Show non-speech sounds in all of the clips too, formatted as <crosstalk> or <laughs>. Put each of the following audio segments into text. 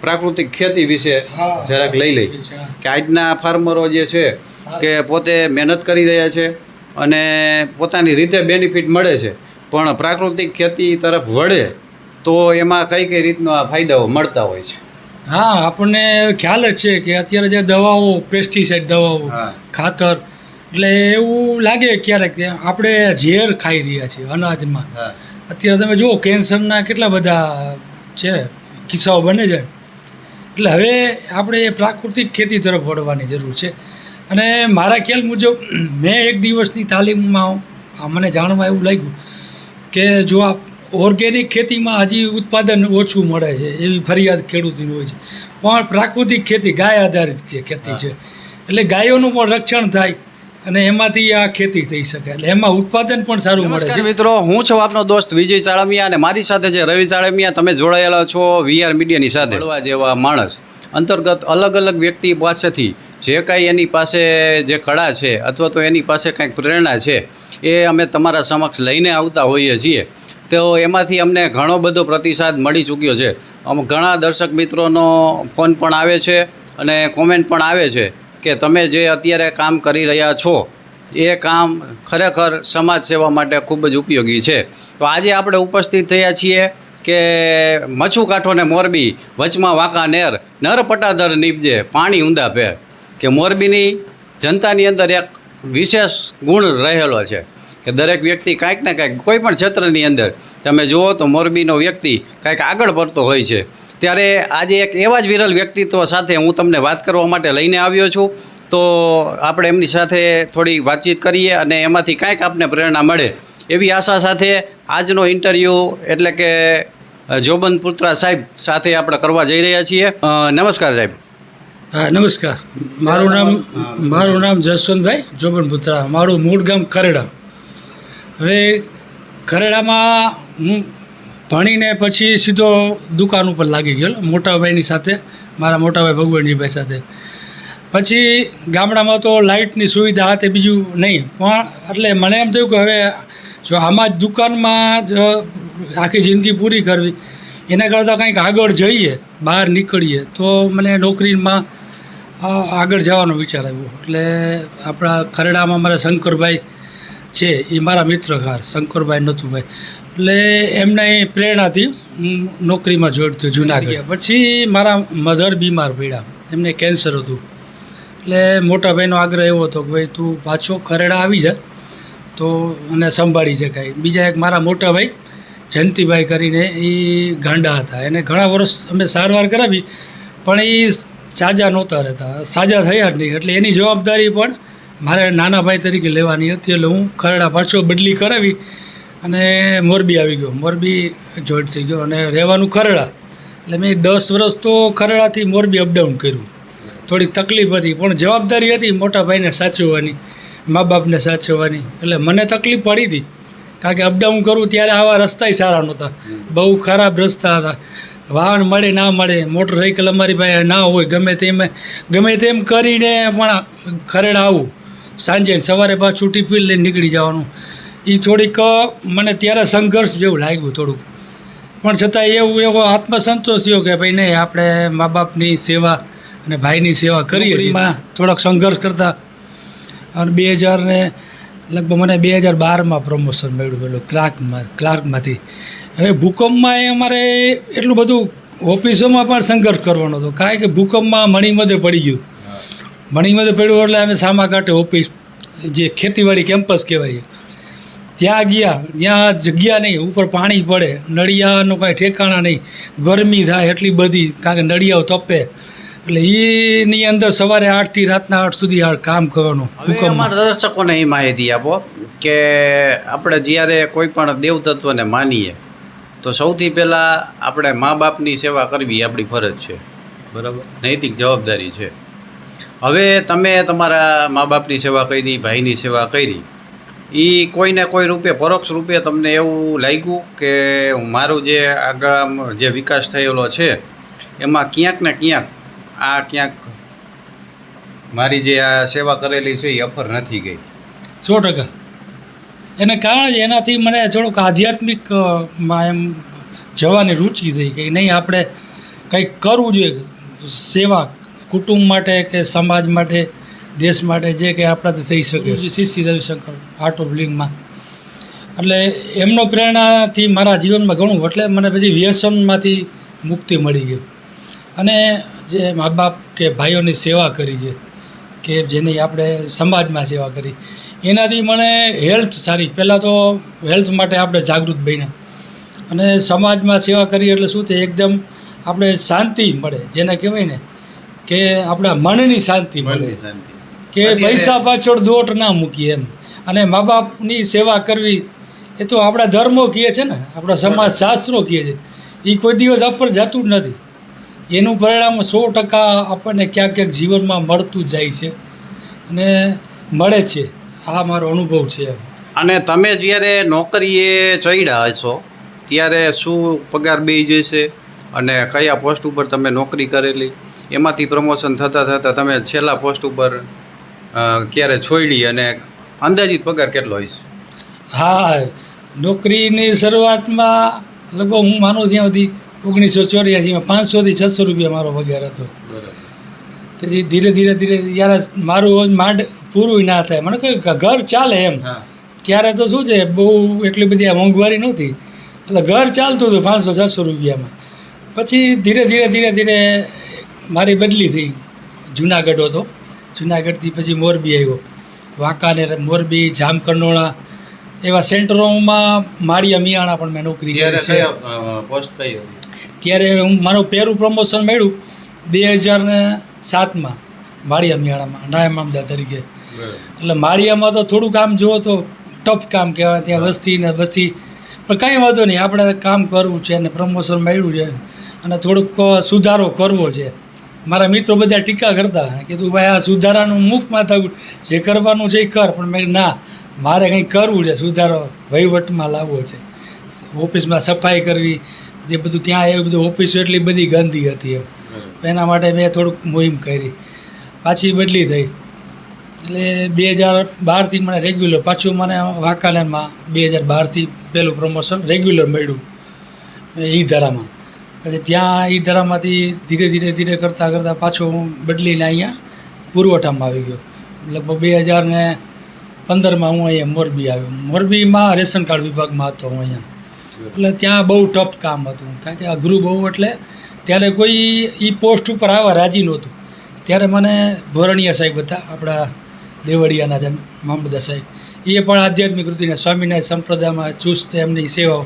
પ્રાકૃતિક ખેતી વિશે જરાક લઈ લઈ. કે આજના ફાર્મરો જે છે કે પોતે મહેનત કરી રહ્યા છે અને પોતાની રીતે બેનિફિટ મળે છે. પણ પ્રાકૃતિક ખેતી તરફ વળે તો એમાં કઈ કઈ રીતનો આ ફાયદાઓ મળતા હોય છે? હા આપણને ખ્યાલ જ છે કે અત્યારે જે દવાઓ પેસ્ટિસાઇડ દવાઓ ખાતર એટલે એવું લાગે ક્યારેક કે આપણે ઝેર ખાઈ રહ્યા છીએ અનાજમાં. અત્યારે તમે જુઓ કેન્સરના કેટલા બધા છે. કિસ્સાઓ બને છે. એટલે હવે આપણે એ પ્રાકૃતિક ખેતી તરફ વળવાની જરૂર છે. અને મારા ખ્યાલ મુજબ મેં એક દિવસની તાલીમમાં મને જાણવા એવું લાગ્યું કે જો આ ઓર્ગેનિક ખેતીમાં હજી ઉત્પાદન ઓછું મળે છે એવી ફરિયાદ ખેડૂતની હોય છે. પણ પ્રાકૃતિક ખેતી ગાય આધારિત ખેતી છે. એટલે ગાયોનું પણ રક્ષણ થાય. અને એમાંથી આ ખેતી થઈ શકે. એટલે એમાં ઉત્પાદન પણ સારું મળે છે. મિત્રો હું છું આપનો દોસ્ત વિજય સાળમિયા અને મારી સાથે છે રવિ સાળમિયા. તમે જોડાયેલા છો વીઆર મીડિયાની સાથે. મળવા જેવા માણસ. અંતર્ગત અલગ અલગ વ્યક્તિ પાસેથી જે કાંઈ એની પાસે જે કળા છે અથવા તો એની પાસે કંઈક પ્રેરણા છે એ અમે તમારા સમક્ષ લઈને આવતા હોઈએ છીએ. તો એમાંથી અમને ઘણો બધો પ્રતિસાદ મળી ચૂક્યો છે. અમ ઘણા દર્શક મિત્રોનો ફોન પણ આવે છે અને કોમેન્ટ પણ આવે છે. કે તમે જે અત્યારે કામ કરી રહ્યા છો, એ કામ ખરેખર સમાજ સેવા માટે ખૂબ જ ઉપયોગી છે. તો આજે આપણે ઉપસ્થિત થયા છીએ કે મચ્છુ કાંઠોને મોરબી, વચમાં વાંકા નેર, નર પટાધર નીપજે, પાણી ઊંધા ભેર, કે મોરબીની જનતાની અંદર એક વિશેષ ગુણ રહેલો છે કે દરેક વ્યક્તિ કાંઈક ને કાંઈક કોઈ પણ ક્ષેત્રની અંદર, તમે જુઓ તો મોરબીનો વ્યક્તિ કાંઈક આગળ પડતો હોય છે. ત્યારે આજે એક એવા જ વિરલ વ્યક્તિત્વ સાથે હું તમને વાત કરવા માટે લઈને આવ્યો છું. તો આપણે એમની સાથે થોડી વાતચીત કરીએ અને એમાંથી કાંઈક આપને પ્રેરણા મળે એવી આશા સાથે આજનો ઇન્ટરવ્યૂ એટલે કે જોબન પુત્રા સાહેબ સાથે આપણે કરવા જઈ રહ્યા છીએ. નમસ્કાર સાહેબ. હા, નમસ્કાર. મારું નામ મારું નામ જસવંતભાઈ જોબન પુત્રા. મારું મૂળ ગામ ખરેડા. હવે ખરેડામાં હું ભણીને પછી સીધો દુકાન ઉપર લાગી ગયો. મોટાભાઈની સાથે, મારા મોટાભાઈ ભગવાનજીભાઈ સાથે. પછી ગામડામાં તો લાઇટની સુવિધા હતી બીજું નહીં. પણ એટલે મને એમ થયું કે હવે જો આમાં જ દુકાનમાં જ આખી જિંદગી પૂરી કરવી, એના કરતાં કંઈક આગળ જઈએ, બહાર નીકળીએ, તો મને નોકરીમાં આગળ જવાનો વિચાર આવ્યો. એટલે આપણા ખરડામાં મારા શંકરભાઈ છે, એ મારા મિત્ર ખાર શંકરભાઈ નથુભાઈ. એટલે એમના પ્રેરણાથી હું નોકરીમાં જોડતો જુનાગઢ. પછી મારા મધર બીમાર પડ્યા. એમને કેન્સર હતું. એટલે મોટા ભાઈનો આગ્રહ એવો હતો કે ભાઈ તું પાછો ખરેડા આવી જા. તો અને સંભાળી શકાય. બીજા એક મારા મોટા ભાઈ જયંતિભાઈ કરીને એ ગાંડા હતા. એને ઘણા વર્ષ અમે સારવાર કરાવી પણ એ સાજા નહોતા રહેતા. સાજા થયા જ નહીં. એટલે એની જવાબદારી પણ મારે નાના ભાઈ તરીકે લેવાની હતી. એટલે હું ખરડા પાછો બદલી કરાવી. અને મોરબી આવી ગયો. મોરબી જોઈન્ટ થઈ ગયો અને રહેવાનું ખરડા. એટલે મેં દસ વર્ષ તો ખરડાથી મોરબી અપડાઉન કર્યું. થોડીક તકલીફ હતી, પણ જવાબદારી હતી મોટા ભાઈને સાચવવાની મા બાપને સાચવવાની. એટલે મને તકલીફ પડી હતી. કારણ કે અપડાઉન કરું ત્યારે આવા રસ્તાય સારા નહોતા. બહુ ખરાબ રસ્તા હતા. વાહન મળે, ના મળે મોટરસાઇકલ અમારી પાસે ના હોય, ગમે તેમ ગમે તેમ કરીને પણ ખરેડા આવું. સાંજે સવારે પાછું ટિફિન લઈને નીકળી જવાનું. એ થોડીક મને ત્યારે સંઘર્ષ જેવું લાગ્યું થોડુંક. પણ છતાં એવું એવો આત્મસંતોષ થયો કે ભાઈ નહીં આપણે મા બાપની સેવા અને ભાઈની સેવા કરીએ છીએ. એમાં થોડોક સંઘર્ષ કરતા. અને બે હજાર ને લગભગ મને બે હજાર બારમાં પ્રમોશન મળ્યું પેલું ક્લાર્કમાં ક્લાર્કમાંથી. હવે ભૂકંપમાં એ અમારે એટલું બધું ઓફિસોમાં પણ સંઘર્ષ કરવાનો હતો. કારણ કે ભૂકંપમાં મણિમધે પડી ગયું. મણિમધે પડ્યું એટલે અમે સામા કાંઠે ઓફિસ જે ખેતીવાડી કેમ્પસ કહેવાય ત્યાં ગયા. ત્યાં જગ્યા નહીં ઉપર પાણી પડે. નળિયાનું કાંઈ ઠેકાણા નહીં. ગરમી થાય એટલી બધી કારણ કે નળિયાઓ તપે. એટલે એની અંદર સવારે આઠથી રાતના આઠ સુધી આ કામ કરવાનું અમારા દર્શકોને એ માહિતી આપો કે આપણે જ્યારે કોઈ પણ દેવતત્વને માનીએ તો સૌથી પહેલાં આપણે મા બાપની સેવા કરવી આપણી ફરજ છે. બરાબર? નૈતિક જવાબદારી છે. હવે તમે તમારા મા બાપની સેવા કરી ભાઈની સેવા કરી એ કોઈને કોઈ રૂપે, પરોક્ષ રૂપે તમને એવું લાગ્યું કે મારું જે આગળ જે વિકાસ થયેલો છે, એમાં ક્યાંક ને ક્યાંક આ ક્યાંક મારી જે આ સેવા કરેલી છે એ અફર નથી ગઈ. સો ટકા. એને કારણે એનાથી મને થોડુંક આધ્યાત્મિકમાં એમ જવાની રુચિ થઈ કે નહીં, આપણે કંઈક કરવું જોઈએ. સેવા, કુટુંબ માટે કે સમાજ માટે દેશ માટે જે કંઈ આપણાથી થઈ શકે. સીસી રવિશંકર આર્ટ ઓફ લિવિંગમાં એટલે એમનો પ્રેરણાથી મારા જીવનમાં ઘણું એટલે મને પછી વ્યસનમાંથી મુક્તિ મળી ગઈ. અને જે મા બાપ કે ભાઈઓની સેવા કરી છે કે જેની આપણે સમાજમાં સેવા કરી એનાથી મને હેલ્થ સારી. પહેલાં તો હેલ્થ માટે આપણે જાગૃત બન્યા. અને સમાજમાં સેવા કરી એટલે શું થાય? એકદમ આપણે શાંતિ મળે. જેને કહેવાય ને કે આપણા મનની શાંતિ મળે. કે પૈસા પાછળ દોટ ના મૂકીએ એમ. અને મા બાપની સેવા કરવી એ તો આપણા ધર્મો કહે છે ને આપણા સમાજ શાસ્ત્રો કહે છે. એ કોઈ દિવસ અપર જતું જ નથી. એનું પરિણામ સો ટકા આપણને ક્યાંક ક્યાંક જીવનમાં મળતું જ જાય છે અને મળે છે. આ મારો અનુભવ છે એમ. અને તમે જ્યારે નોકરીએ ચડ્યા હશો ત્યારે શું પગાર બે જશે અને કયા પોસ્ટ ઉપર તમે નોકરી કરેલી? એમાંથી પ્રમોશન થતાં થતાં તમે છેલ્લા પોસ્ટ ઉપર ક્યારે છોડી અને અંદાજિત પગાર કેટલો હોય છે? હા નોકરીની શરૂઆતમાં લગભગ હું માનું ત્યાં સુધી ઓગણીસો ચોર્યાસીમાં પાંચસોથી છસો રૂપિયા મારો પગાર હતો. પછી ધીરે ધીરે ધીરે યાર મારું માંડ પૂરું ના થાય મને કહ્યું ઘર ચાલે એમ. ત્યારે તો શું છે બહુ એટલી બધી મોંઘવારી નહોતી. એટલે ઘર ચાલતું હતું પાંચસો છસો રૂપિયામાં. પછી ધીરે ધીરે ધીરે ધીરે મારી બદલી થઈ. જુનાગઢ હતો. જુનાગઢથી પછી મોરબી આવ્યો. વાંકાનેર મોરબી જામકંડોળા એવા સેન્ટરોમાં માળિયા મિયાણા પણ મેં નોકરી કરી છે. પોસ્ટ કઈ ત્યારે હું મારું પહેલું પ્રમોશન મળ્યું બે હજાર ને સાતમાં માળિયા મિયાણામાં નાયમ મામદા તરીકે. એટલે માળિયામાં તો થોડું કામ જુઓ તો ટફ કામ કહેવાય ત્યાં વસ્તી ને વસ્તી પણ કાંઈ વાંધો નહીં આપણે કામ કરવું છે અને પ્રમોશન મળ્યું છે અને થોડુંક સુધારો કરવો છે. મારા મિત્રો બધા ટીકા કરતા. કીધું ભાઈ આ સુધારાનું મુખ માથા જે કરવાનું છે એ કર પણ મેં ના મારે કંઈ કરવું છે સુધારો વહીવટમાં લાવવો છે. ઓફિસમાં સફાઈ કરવી જે બધું ત્યાં એ બધું ઓફિસ એટલી બધી ગંદી હતી એમ. એના માટે મેં થોડુંક મુહિમ કરી. પાછી બદલી થઈ. એટલે બે હજાર બારથી મને રેગ્યુલર પાછું મને વાંકાનેરમાં બે હજાર બારથી પહેલું પ્રમોશન રેગ્યુલર મળ્યું. ઈ ધારામાં. પછી ત્યાં એ ધરામાંથી ધીરે ધીરે ધીરે કરતાં કરતાં પાછો હું બદલીને અહીંયા પુરવઠામાં આવી ગયો. લગભગ બે હજાર ને પંદરમાં હું અહીંયા મોરબી આવ્યો. મોરબીમાં રેશન કાર્ડ વિભાગમાં હતો હું અહીંયા. એટલે ત્યાં બહુ ટફ કામ હતું. કારણ કે અઘરું બહુ એટલે ત્યારે કોઈ એ પોસ્ટ ઉપર આવવા રાજી નહોતું. ત્યારે મને ભોરણીયા સાહેબ હતા, આપણા દેવળિયાના છે મામદા સાહેબ. એ પણ આધ્યાત્મિક વૃત્તિને સ્વામિનારાયણ સંપ્રદાયમાં ચુસ્ત, એમની સેવાઓ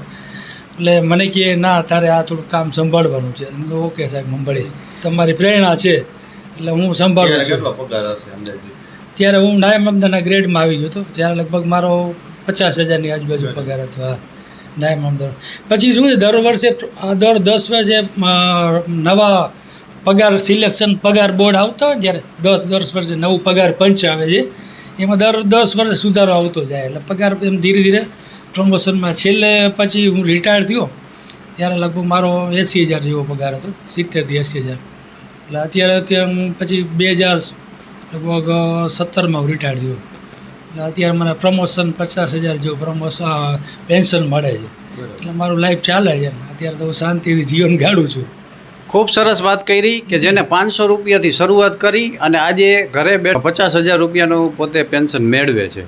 એટલે મને કહે ના તારે આ થોડું કામ સંભાળવાનું છે. એમ ઓકે સાહેબ સંભાળી તમારી પ્રેરણા છે એટલે હું સંભાળું છું. ત્યારે હું નાયબ અમદાના ગ્રેડમાં આવી ગયો હતો. ત્યારે લગભગ મારો પચાસ હજારની આજુબાજુ પગાર હતો હા. નાયબ અમદાવાદ પછી શું છે દર વર્ષે દર દસ વર્ષે નવા પગાર સિલેક્શન પગાર બોર્ડ આવતા હોય જ્યારે દસ દસ વર્ષે નવું પગાર પંચ આવે છે. એમાં દર દસ વર્ષે સુધારો આવતો જાય. એટલે પગાર એમ ધીરે ધીરે પ્રમોશનમાં છેલ્લે પછી હું રિટાયર થયો ત્યારે લગભગ મારો એંસી હજાર જેવો પગાર હતો સિત્તેરથી એંસી હજાર. એટલે અત્યારે અત્યારે હું પછી બે હજાર લગભગ સત્તરમાં હું રિટાયર થયો. એટલે અત્યારે મને પ્રમોશન પચાસ હજાર જેવું પ્રમોશન પેન્શન મળે છે. એટલે મારું લાઈફ ચાલે છે. અત્યારે તો હું શાંતિથી જીવન ગાળું છું. ખૂબ સરસ વાત કરી કે જેને પાંચસો રૂપિયાથી શરૂઆત કરી અને આજે ઘરે બેઠ પચાસ હજાર રૂપિયાનું પોતે પેન્શન મેળવે છે.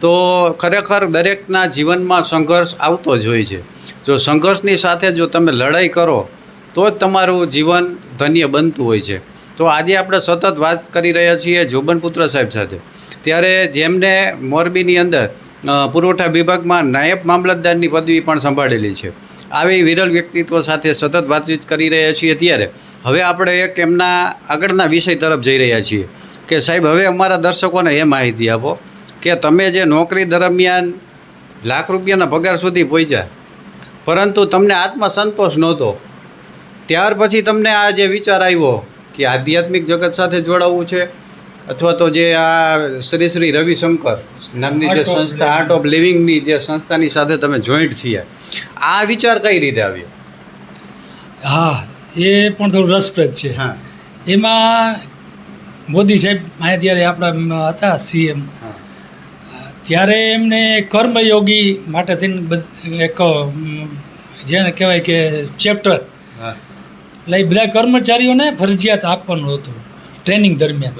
તો ખરેખર દરેકના જીવનમાં સંઘર્ષ આવતો જ હોય છે. જો સંઘર્ષની સાથે જો તમે લડાઈ કરો, તો જ તમારું જીવન ધન્ય બનતું હોય છે. તો આજે આપણે સતત વાત કરી રહ્યા છીએ જોબનપુત્ર સાહેબ સાથે. ત્યારે જેમને મોરબીની અંદર પુરવઠા વિભાગમાં નાયબ મામલતદારની પદવી પણ સંભાળેલી છે. આવી વિરલ વ્યક્તિત્વ સાથે સતત વાતચીત કરી રહ્યા છીએ ત્યારે. હવે આપણે એક એમના આગળના વિષય તરફ જઈ રહ્યા છીએ. કે સાહેબ, હવે અમારા દર્શકોને એ માહિતી આપો. કે તમે જે નોકરી દરમિયાન લાખ રૂપિયાના પગાર સુધી પહોંચ્યા પરંતુ તમને આત્મસંતોષ નહોતો. ત્યાર પછી તમને આ જે વિચાર આવ્યો કે આધ્યાત્મિક જગત સાથે જોડાવવું છે અથવા તો જે આ શ્રી શ્રી રવિશંકર નામની જે સંસ્થા આર્ટ ઓફ લિવિંગની જે સંસ્થાની સાથે તમે જોઈન્ટ થયા આ વિચાર કઈ રીતે આવ્યો? હા એ પણ થોડું રસપ્રદ છે. હા. એમાં મોદી સાહેબ અહીંયા ત્યારે આપણા હતા સીએમ હા. ત્યારે એમને કર્મયોગી માટે થઈને બધ- એક જેને કહેવાય કે ચેપ્ટર એટલે એ બધા કર્મચારીઓને ફરજિયાત આપવાનું હતું ટ્રેનિંગ દરમિયાન.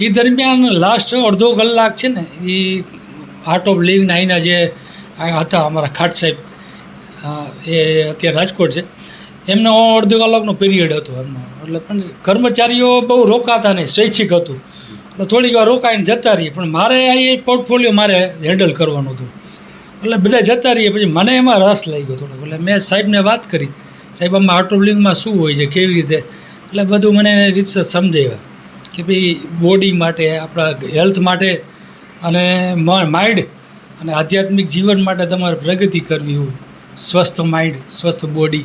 એ દરમિયાન લાસ્ટ અડધો કલાક છે ને એ આર્ટ ઓફ લિવિંગ અહીંના જે હતા અમારા ખાટ સાહેબ એ અત્યારે રાજકોટ છે એમનો અડધો કલાકનો પીરિયડ હતો એમનો. એટલે પણ કર્મચારીઓ બહુ રોકાતા નહીં સ્વૈચ્છિક હતું. એટલે થોડીક વાર રોકાઈને જતા રહીએ. પણ મારે આ પોર્ટફોલિયો મારે હેન્ડલ કરવાનું હતું. એટલે બધા જતા રહીએ, પછી મને એમાં રસ લાગ્યો થોડોક. એટલે મેં સાહેબને વાત કરી. સાહેબ, આમાં આર્ટ શું હોય છે, કેવી રીતે? એટલે બધું મને રીતે સમજાવ્યા કે ભાઈ બોડી માટે, આપણા હેલ્થ માટે અને માઇન્ડ અને આધ્યાત્મિક જીવન માટે તમારે પ્રગતિ કરવી હોય. સ્વસ્થ માઇન્ડ સ્વસ્થ બોડી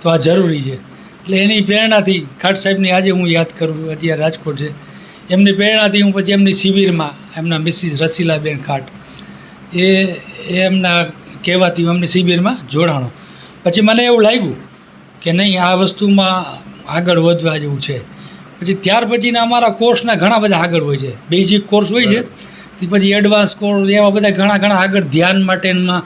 તો આ જરૂરી છે. એટલે એની પ્રેરણાથી ખાટ સાહેબની આજે હું યાદ કરું અત્યારે રાજકોટ છે. એમની પ્રેરણાથી હું પછી એમની શિબિરમાં એમના મિસિસ રસીલાબેન ખાટ એ એ એમના કહેવાથી હું એમની શિબિરમાં જોડાણો. પછી મને એવું લાગ્યું કે નહીં આ વસ્તુમાં આગળ વધવા જેવું છે. પછી ત્યાર પછીના અમારા કોર્સના ઘણા બધા આગળ હોય છે. બેઝિક કોર્સ હોય છે. તે પછી એડવાન્સ કોર્સ એવા બધા ઘણા ઘણા આગળ ધ્યાન માટેના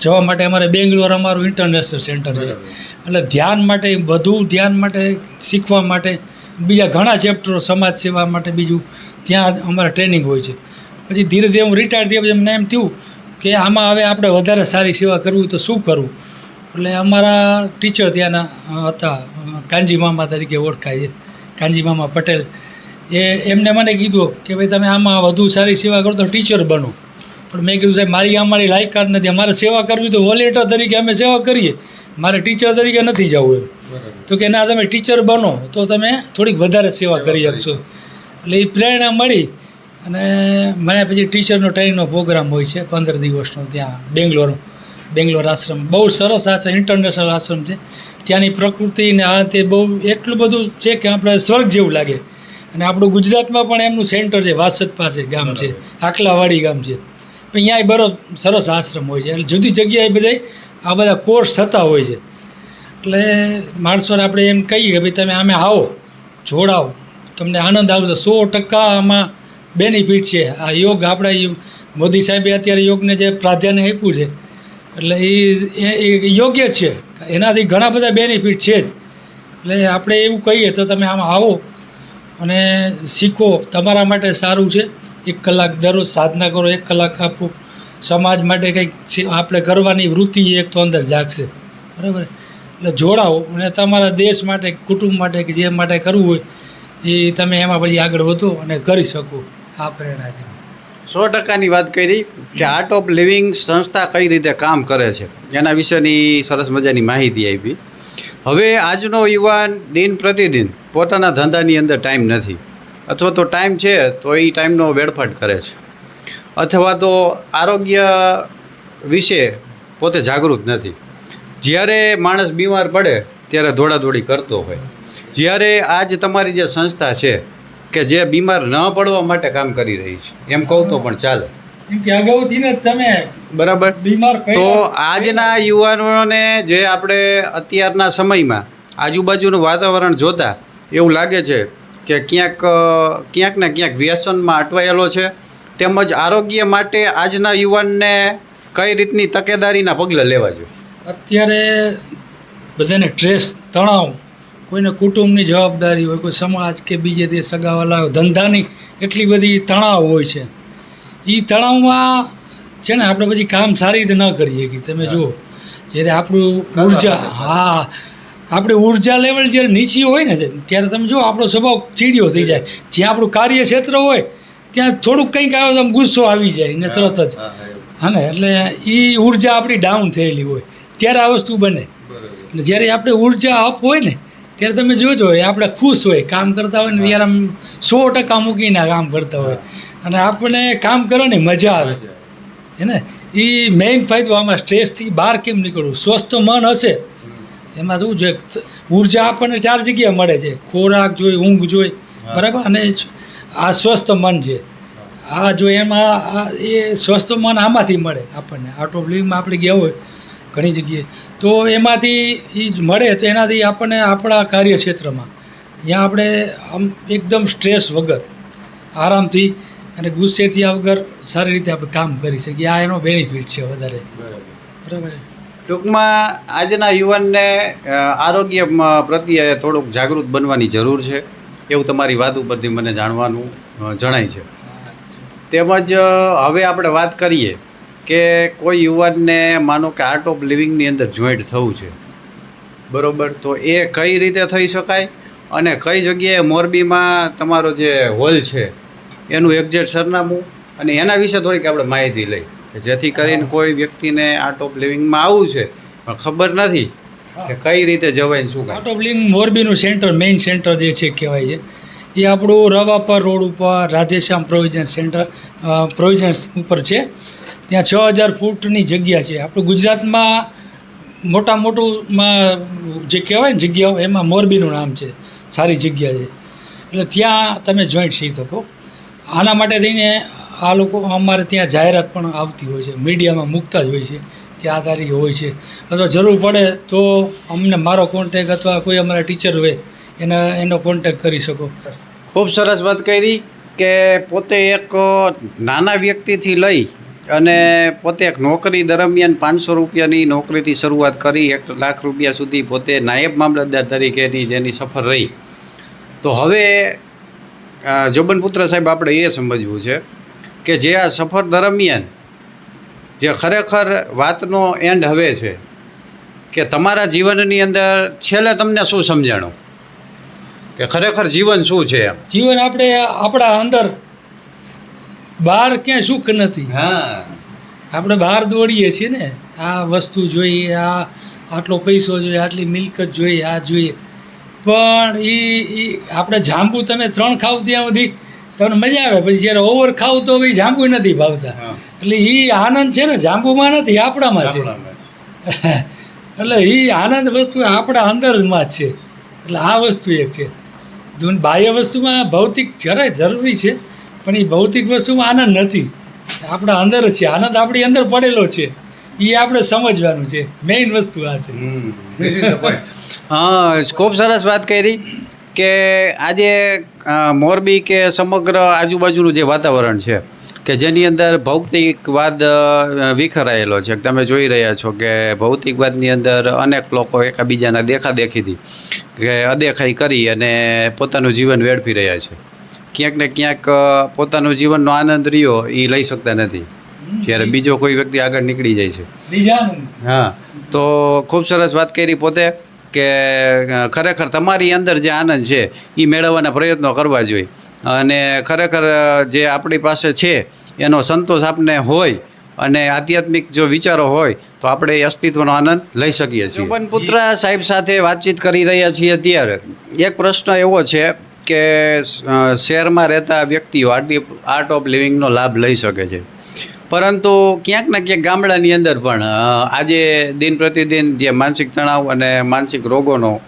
જવા માટે અમારે બેંગ્લોર અમારું ઇન્ટરનેશનલ સેન્ટર છે. એટલે ધ્યાન માટે વધુ ધ્યાન માટે શીખવા માટે બીજા ઘણા ચેપ્ટરો સમાજ સેવા માટે બીજું ત્યાં અમારે ટ્રેનિંગ હોય છે. પછી ધીરે ધીરે હું રિટાયર થયા પછી અમને એમ થયું કે આમાં હવે આપણે વધારે સારી સેવા કરવી તો શું કરવું? એટલે અમારા ટીચર ત્યાંના હતા કાનજી મામા તરીકે ઓળખાય છે, કાનજી મામા પટેલ. એ, એમને મને કીધું કે ભાઈ તમે આમાં વધુ સારી સેવા કરો તો ટીચર બનો. પણ મેં કીધું સાહેબ, મારી અમારી લાયકાત નથી. અમારે સેવા કરવી તો વોલેટર તરીકે અમે સેવા કરીએ. મારે ટીચર તરીકે નથી જવું એમ. તો કે ના તમે ટીચર બનો તો તમે થોડીક વધારે સેવા કરી શકશો એટલે એ પ્રેરણા મળી અને મને પછી ટીચરનો ટ્રેનિંગનો પ્રોગ્રામ હોય છે પંદર દિવસનો ત્યાં બેંગ્લોર બેંગ્લોર આશ્રમ. બહુ સરસ આશ્રમ ઇન્ટરનેશનલ આશ્રમ છે. ત્યાંની પ્રકૃતિ ને આ તે બહુ એટલું બધું છે કે આપણે સ્વર્ગ જેવું લાગે. અને આપણું ગુજરાતમાં પણ એમનું સેન્ટર છે વાસદ પાસે ગામ છે આકલાવાડી ગામ છે. પણ અહીંયા બરો સરસ આશ્રમ હોય છે. એટલે જુદી જગ્યાએ બધાય આ બધા કોર્સ થતા હોય છે. એટલે માણસોને આપણે એમ કહીએ કે ભાઈ, તમે આમે આવો, જોડાઓ. તમને આનંદ આવશે. સો ટકા આમાં બેનિફિટ છે. આ યોગ આપણા મોદી સાહેબે અત્યારે યોગને જે પ્રાધાન્ય આપ્યું છે, એટલે એ યોગ્ય છે. એનાથી ઘણા બધા બેનિફિટ છે જ. એટલે આપણે એવું કહીએ, તો તમે આમાં આવો અને શીખો. તમારા માટે સારું છે. એક કલાક દરરોજ સાધના કરો, એક કલાક આપો. સમાજ માટે કંઈક આપણે કરવાની વૃત્તિ એક તો અંદર જાગશે. બરાબર? એટલે જોડાઓ અને તમારા દેશ માટે, કુટુંબ માટે કે જે માટે કરવું હોય, એ તમે એમાં પછી આગળ વધો અને કરી શકો આ પ્રેરણા છે સો ટકાની વાત કરી કે આર્ટ ઓફ લિવિંગ સંસ્થા કઈ રીતે કામ કરે છે, એના વિશેની સરસ મજાની માહિતી આપી. હવે આજનો યુવાન દિન પ્રતિદિન પોતાના ધંધાની અંદર ટાઈમ નથી. અથવા તો ટાઈમ છે, તો એ ટાઈમનો વેડફાટ કરે છે. અથવા તો આરોગ્ય વિશે પોતે જાગૃત નથી. જ્યારે માણસ બીમાર પડે ત્યારે દોડાદોડી કરતો હોય. જ્યારે આજ તમારી જે સંસ્થા છે કે જે બીમાર ન પડવા માટે કામ કરી રહી છે એમ કહું તો પણ ચાલે. તમે બરાબર. બીમાર તો આજના યુવાનોને જે આપણે અત્યારના સમયમાં આજુબાજુનું વાતાવરણ જોતા એવું લાગે છે કે ક્યાંક ક્યાંક ને ક્યાંક વ્યસનમાં અટવાયેલો છે. તેમજ આરોગ્ય માટે આજના યુવાનને કઈ રીતની તકેદારીના પગલાં લેવા જોઈએ? અત્યારે બધાને સ્ટ્રેસ તણાવ કોઈને કુટુંબની જવાબદારી હોય કોઈ સમાજ કે બીજે તે સગાવાલા ધંધાની એટલી બધી તણાવ હોય છે. એ તણાવમાં છે ને આપણે પછી કામ સારી રીતે ન કરીએ કે તમે જુઓ જ્યારે આપણું ઊર્જા હા આપણે ઊર્જા લેવલ જ્યારે નીચી હોય ને ત્યારે તમે જુઓ આપણો સ્વભાવ ચીડિયો થઈ જાય. જ્યાં આપણું કાર્યક્ષેત્ર હોય ત્યાં થોડુંક કંઈક આવે તો આમ ગુસ્સો આવી જાય ને તરત જ. હા ને એટલે એ ઊર્જા આપણી ડાઉન થયેલી હોય. ત્યારે આ વસ્તુ બને. એટલે જ્યારે આપણે ઊર્જા અપ હોય ને ત્યારે તમે જોજો એ આપણે ખુશ હોય કામ કરતા હોય ને ત્યારે આમ સો ટકા મૂકીને કામ કરતા હોય. અને આપણે કામ કરવાની મજા આવે. હે ને? એ મેઇન ફાયદો આમાં સ્ટ્રેસથી બહાર કેમ નીકળવું? સ્વસ્થ મન હશે. એમાં શું છે? ઊર્જા આપણને ચાર જગ્યાએ મળે છે. ખોરાક જોઈ ઊંઘ જોઈ. બરાબર? અને આ સ્વસ્થ મન છે. આ જો એમાં એ સ્વસ્થ મન આમાંથી મળે આપણને. આર્ટ ઓફ લિવિંગમાં આપણે ગયા હોય ઘણી જગ્યાએ. તો એમાંથી એ જ મળે તો એનાથી આપણને આપણા કાર્યક્ષેત્રમાં ત્યાં આપણે આમ એકદમ સ્ટ્રેસ વગર આરામથી અને ગુસ્સેથી વગર સારી રીતે આપણે કામ કરી શકીએ. આ એનો બેનિફિટ છે વધારે. બરાબર ટૂંકમાં આજના યુવાનને આરોગ્ય પ્રત્યે થોડુંક જાગૃત બનવાની જરૂર છે. એવું તમારી વાત ઉપરથી મને જાણવાનું જણાય છે. તેમજ હવે આપણે વાત કરીએ કે કોઈ યુવાનને માનો કે આર્ટ ઓફ લિવિંગની અંદર જોઈન્ટ થવું છે. બરોબર? તો એ કઈ રીતે થઈ શકાય? અને કઈ જગ્યાએ મોરબીમાં તમારો જે હોલ છે એનું એક્ઝેક્ટ સરનામું? અને એના વિશે થોડીક આપણે માહિતી લઈ. કે જેથી કરીને કોઈ વ્યક્તિને આર્ટ ઓફ લિવિંગમાં આવવું છે પણ ખબર નથી. કે કઈ રીતે જવાય શું આઉટ ઓફ લિંગ મોરબીનું સેન્ટર મેઇન સેન્ટર જે છે કહેવાય છે. એ આપણું રવાપર રોડ ઉપર રાધેશ્યામ પ્રોવિઝન સેન્ટર પ્રોવિઝન ઉપર છે. ત્યાં છ હજાર ફૂટની જગ્યા છે. આપણું ગુજરાતમાં મોટા મોટુંમાં જે કહેવાય ને જગ્યાઓ, એમાં મોરબીનું નામ છે. સારી જગ્યા છે. એટલે ત્યાં તમે જોઈન્ટ થઈ શકો. આના માટે થઈને આ લોકો અમારે ત્યાં જાહેરાત પણ આવતી હોય છે. મીડિયામાં મૂકતા જ હોય છે. કે આ તારીખે હોય છે. અથવા જરૂર પડે તો અમને મારો કોન્ટેક અથવા કોઈ અમારા ટીચર હોય, એને, એનો કોન્ટેક કરી શકો. ખૂબ સરસ વાત કરી કે પોતે એક નાના વ્યક્તિથી લઈ અને પોતે એક નોકરી દરમિયાન પાંચસો રૂપિયાની નોકરીથી શરૂઆત કરી, એક લાખ રૂપિયા સુધી પોતે નાયબ મામલતદાર તરીકેની જેની સફર રહી. તો હવે જોબનપુત્ર સાહેબ, આપણે એ સમજવું છે કે જે આ સફર દરમિયાન જે ખરેખર વાતનો એન્ડ હવે છે કે તમારા જીવનની અંદર છેલ્લે તમને શું સમજાણું? કે ખરેખર જીવન શું છે એમ? જીવન આપણે આપણા અંદર બહાર ક્યાંય સુખ નથી. હા. આપણે બહાર દોડીએ છીએ ને આ વસ્તુ જોઈએ આ આટલો પૈસો જોઈએ આટલી મિલકત જોઈએ આ જોઈએ. પણ એ એ આપણે જાંબુ તમે ત્રણ ખાવ ત્યાં સુધી તમને મજા આવે પછી જ્યારે ઓવર ખાવ તો ભાઈ જાંબુ નથી ભાવતા. એટલે એ આનંદ છે ને જાંબુમાં નથી આપણામાં છે. <laughs> એટલે એ આનંદ વસ્તુ આપણા અંદરમાં જ છે. એટલે આ વસ્તુ એક છે. બાહ્ય વસ્તુમાં ભૌતિક જરાય જરૂરી છે પણ એ ભૌતિક વસ્તુમાં આનંદ નથી. આપણા અંદર જ છે. આનંદ આપણી અંદર પડેલો છે. એ આપણે સમજવાનું છે. મેઇન વસ્તુ આ છે. <laughs> હા ખૂબ સરસ વાત કરી કે આજે મોરબી કે સમગ્ર આજુબાજુનું જે વાતાવરણ છે કે જેની અંદર ભૌતિકવાદ વિખરાયેલો છે. તમે જોઈ રહ્યા છો કે ભૌતિકવાદની અંદર અનેક લોકો એકબીજાના દેખાદેખીથી કે અદેખાઈ કરી અને પોતાનું જીવન વેડફી રહ્યા છે. ક્યાંક ને ક્યાંક પોતાનું જીવનનો આનંદ રહ્યો એ લઈ શકતા નથી. જ્યારે બીજો કોઈ વ્યક્તિ આગળ નીકળી જાય છે. હા. તો ખૂબ સરસ વાત કરી પોતે કે ખરેખર તમારી અંદર જે આનંદ છે એ મેળવવાના પ્રયત્નો કરવા જોઈએ. અને ખરેખર જે આપણી પાસે છે એનો સંતોષ આપને હોય અને આધ્યાત્મિક જો વિચારો હોય તો આપણે એ અસ્તિત્વનો આનંદ લઈ શકીએ છીએ. પણ પુત્ર સાહેબ સાથે વાતચીત કરી રહ્યા છીએ ત્યારે એક પ્રશ્ન એવો છે કે શહેરમાં રહેતા વ્યક્તિઓ આર્ટ આર્ટ ઓફ લિવિંગનો લાભ લઈ શકે છે. પરંતુ ક્યાંક ને ક્યાંક ગામડાની અંદર પણ આજે દિન પ્રતિદિન જે માનસિક તણાવ અને માનસિક રોગોનો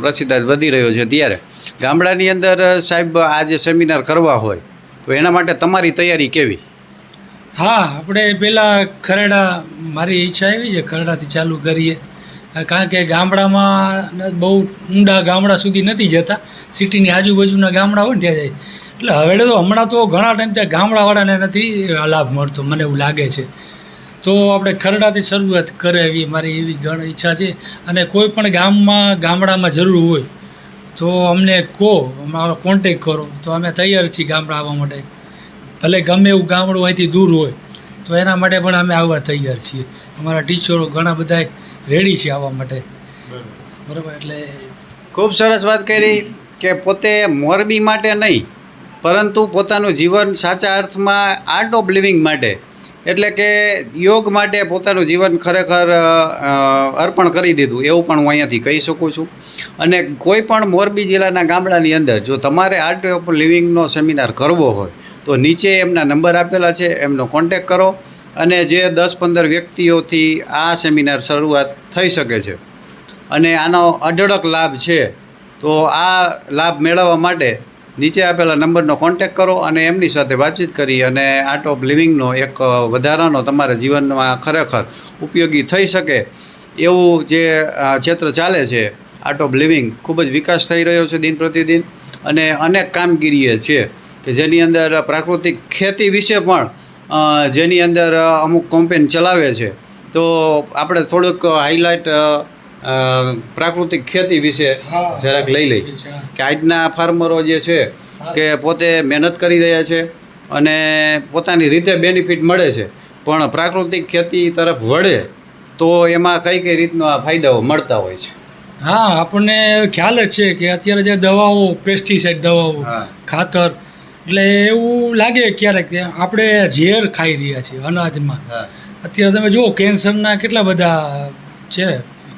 પ્રસિદ્ધ વધી રહ્યો છે ત્યારે ગામડાની અંદર સાહેબ, આ જે સેમિનાર કરવા હોય, તો એના માટે તમારી તૈયારી કેવી? હા, આપણે પહેલાં ખરડા, મારી ઈચ્છા એવી છે ખરડાથી ચાલુ કરીએ. કારણ કે ગામડામાં બહુ ઊંડા ગામડા સુધી નથી જતા. સિટીની આજુબાજુના ગામડા હોય ને ત્યાં જાય. એટલે હવે તો હમણાં તો ઘણા ટાઈમ ત્યાં ગામડાવાળાને નથી લાભ મળતો, મને એવું લાગે છે. તો આપણે ખરડાથી શરૂઆત કરે એવી મારી એવી ઘણી ઈચ્છા છે. અને કોઈ પણ ગામમાં, ગામડામાં જરૂર હોય તો અમને કહો, અમારો કોન્ટેક કરો. તો અમે તૈયાર છીએ ગામડા આવવા માટે. ભલે ગમે એવું ગામડું અહીંથી દૂર હોય, તો એના માટે પણ અમે આવવા તૈયાર છીએ. અમારા ટીચરો ઘણા બધા રેડી છે આવવા માટે. બરાબર, એટલે ખૂબ સરસ વાત કરી કે પોતે મોરબી માટે નહીં, પરંતુ પોતાનું જીવન સાચા અર્થમાં આર્ટ ઓફ લિવિંગ માટે એટલે કે યોગ માટે પોતાનું જીવન ખરેખર અર્પણ કરી દીધું, એવું પણ હું અહીંયાથી કહી શકું છું. અને કોઈ પણ મોરબી જિલ્લાના ગામડાની અંદર જો તમારે આર્ટ ઓફ લિવિંગનો સેમિનાર કરવો હોય, તો નીચે એમના નંબર આપેલા છે, એમનો કોન્ટેક કરો. અને જે દસ પંદર વ્યક્તિઓથી આ સેમિનાર શરૂઆત થઈ શકે છે. અને આનો અઢળક લાભ છે, તો આ લાભ મેળવવા માટે નીચે આપેલા નંબરનો કોન્ટેક કરો અને એમની સાથે વાતચીત કરી અને આર્ટ ઓફ લિવિંગનો એક વધારાનો તમારા જીવનમાં ખરેખર ઉપયોગી થઈ શકે એવું જે ક્ષેત્ર ચાલે છે આર્ટ ઓફ લિવિંગ ખૂબ જ વિકાસ થઈ રહ્યો છે દિન પ્રતિદિન અને અનેક કામગીરીએ છે કે જેની અંદર પ્રાકૃતિક ખેતી વિશે પણ જેની અંદર અમુક કોમ્પેન ચલાવે છે. તો આપણે થોડુંક હાઇલાઇટ પ્રાકૃતિક ખેતી વિશે જરાક લઈ લઈ. કે આજના ફાર્મરો જે છે કે પોતે મહેનત કરી રહ્યા છે અને પોતાની રીતે બેનિફિટ મળે છે. પણ પ્રાકૃતિક ખેતી તરફ વળે તો એમાં કઈ કઈ રીતનો આ ફાયદાઓ મળતા હોય છે? હા આપણને ખ્યાલ જ છે કે અત્યારે જે દવાઓ પેસ્ટિસાઇડ દવાઓ ખાતર એટલે એવું લાગે ક્યારેક આપણે ઝેર ખાઈ રહ્યા છીએ અનાજમાં. અત્યારે તમે જુઓ કેન્સરના કેટલા બધા છે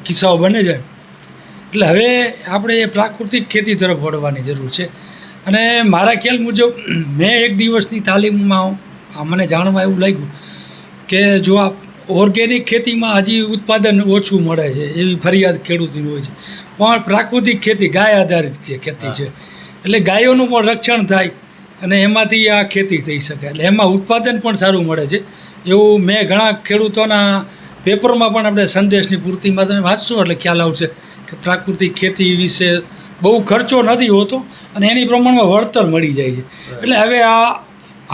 કિસ્સાઓ બને છે. એટલે હવે આપણે એ પ્રાકૃતિક ખેતી તરફ વળવાની જરૂર છે. અને મારા ખ્યાલ મુજબ, મેં એક દિવસની તાલીમમાં મને જાણવા એવું લાગ્યું કે જો આ ઓર્ગેનિક ખેતીમાં હજી ઉત્પાદન ઓછું મળે છે, એવી ફરિયાદ ખેડૂતની હોય છે. પણ પ્રાકૃતિક ખેતી ગાય આધારિત ખેતી છે. એટલે ગાયોનું પણ રક્ષણ થાય અને એમાંથી આ ખેતી થઈ શકે. એટલે એમાં ઉત્પાદન પણ સારું મળે છે. એવું મેં ઘણા ખેડૂતોના પેપરમાં પણ આપણે સંદેશની પૂર્તિમાં તમે વાંચશો એટલે ખ્યાલ આવશે કે પ્રાકૃતિક ખેતી વિશે બહુ ખર્ચો નથી હોતો અને એની પ્રમાણમાં વળતર મળી જાય છે. એટલે હવે આ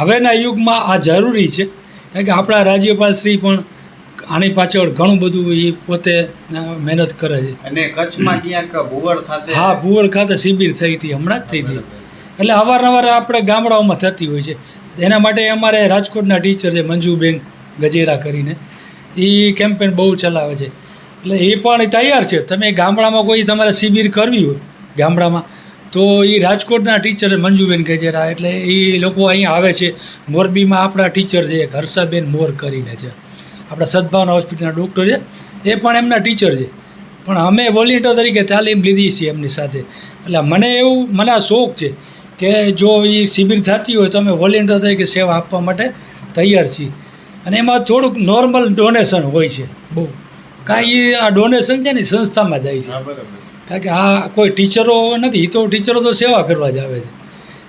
હવેના યુગમાં આ જરૂરી છે. કારણ કે આપણા રાજ્યપાલ શ્રી પણ આની પાછળ ઘણું બધું એ પોતે મહેનત કરે છે. અને કચ્છમાં ક્યાંક ખાતે હા ભૂવળ ખાતે શિબિર થઈ હતી હમણાં જ થઈ હતી. એટલે અવારનવાર આપણે ગામડાઓમાં થતી હોય છે. એના માટે અમારે રાજકોટના ટીચર છે મંજુબેન ગજેરા કરીને. એ કેમ્પેન બહુ ચલાવે છે. એટલે એ પણ તૈયાર છે. તમે ગામડામાં કોઈ તમારે શિબિર કરવી હોય, ગામડામાં, તો એ રાજકોટના ટીચર મંજુબેન ગજેરા એટલે એ લોકો અહીંયા આવે છે. મોરબીમાં આપણા ટીચર છે હર્ષાબેન મોર કરીને છે. આપણા સદભાવના હોસ્પિટલના ડૉક્ટર છે. એ પણ એમના ટીચર છે. પણ અમે વોલેન્ટિયર તરીકે તાલીમ લીધી છે એમની સાથે. એટલે મને એવું, મને શોખ છે કે જો એ શિબિર થતી હોય તો અમે વોલેન્ટિયર તરીકે સેવા આપવા માટે તૈયાર છીએ. અને એમાં થોડુંક નોર્મલ ડોનેશન હોય છે. બહુ. કાંઈ આ ડોનેશન છે ને સંસ્થામાં જાય છે. કારણ કે આ કોઈ ટીચરો નથી એ તો ટીચરો તો સેવા કરવા જ આવે છે.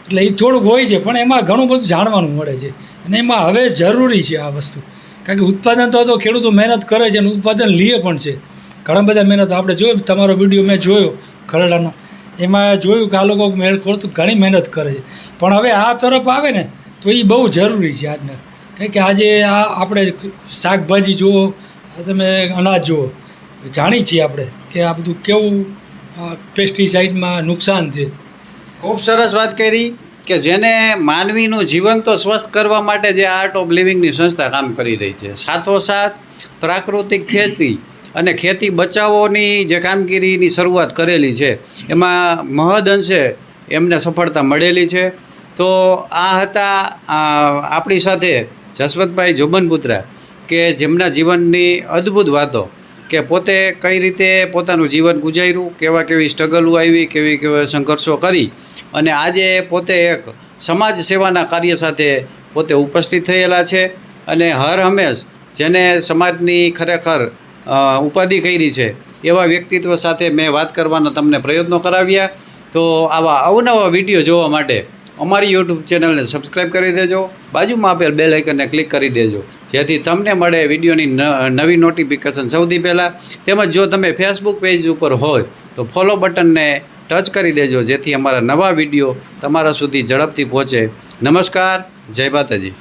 એટલે એ થોડુંક હોય છે પણ એમાં ઘણું બધું જાણવાનું મળે છે. અને એમાં હવે જરૂરી છે આ વસ્તુ. કારણ કે ઉત્પાદન તો તો ખેડૂતો મહેનત કરે છે અને ઉત્પાદન લે પણ છે. ઘણા બધા મહેનત આપણે જોયું તમારો વીડિયો મેં જોયો ખરડાનો. એમાં જોયું કે આ લોકો મેળ ખોલતું ઘણી મહેનત કરે છે. પણ હવે આ તરફ આવે ને તો એ બહુ જરૂરી છે આજને. કારણ કે આજે આ આપણે શાકભાજી જુઓ તમે અનાજ જુઓ જાણી છીએ આપણે કે આ બધું કેવું પેસ્ટિસાઇડમાં નુકસાન છે. ખૂબ સરસ વાત કરી કે જેને માનવીનું જીવન તો સ્વસ્થ કરવા માટે જે આર્ટ ઓફ લિવિંગની સંસ્થા કામ કરી રહી છે. સાથોસાથ પ્રાકૃતિક ખેતી અને ખેતી બચાવોની જે કામગીરીની શરૂઆત કરેલી છે, એમાં મહદ અંશે એમને સફળતા મળેલી છે. તો આ હતા આપણી સાથે જસવંતભાઈ જોબનપુત્રા, કે જેમના જીવનની અદ્ભુત વાતો, કે પોતે કઈ રીતે પોતાનું જીવન ગુજાર્યું, કેવા કેવી સ્ટ્રગલો આવી, કેવી કેવા સંઘર્ષો કરી, અને આજે પોતે એક સમાજ સેવાના કાર્ય સાથે પોતે ઉપસ્થિત થયેલા છે, અને હર હંમેશ જેને સમાજની ખરેખર ઉપાધિ કરી છે, એવા વ્યક્તિત્વ સાથે મેં વાત કરવાના તમને પ્રયત્નો કરાવ્યા. તો આવા અવનવા વીડિયો જોવા માટે અમારી યુટ્યુબ ચેનલને સબસ્ક્રાઈબ કરી દેજો. બાજુમાં આપેલ બેલ આઇકનને ક્લિક કરી દેજો. જેથી તમને મળે વિડીયોની નવી નોટિફિકેશન સૌથી પહેલાં. તેમજ જો તમે ફેસબુક પેજ ઉપર હોય, તો ફોલો બટનને ટચ કરી દેજો, જેથી અમારા નવા વીડિયો તમારા સુધી ઝડપથી પહોંચે. નમસ્કાર, જય માતાજી.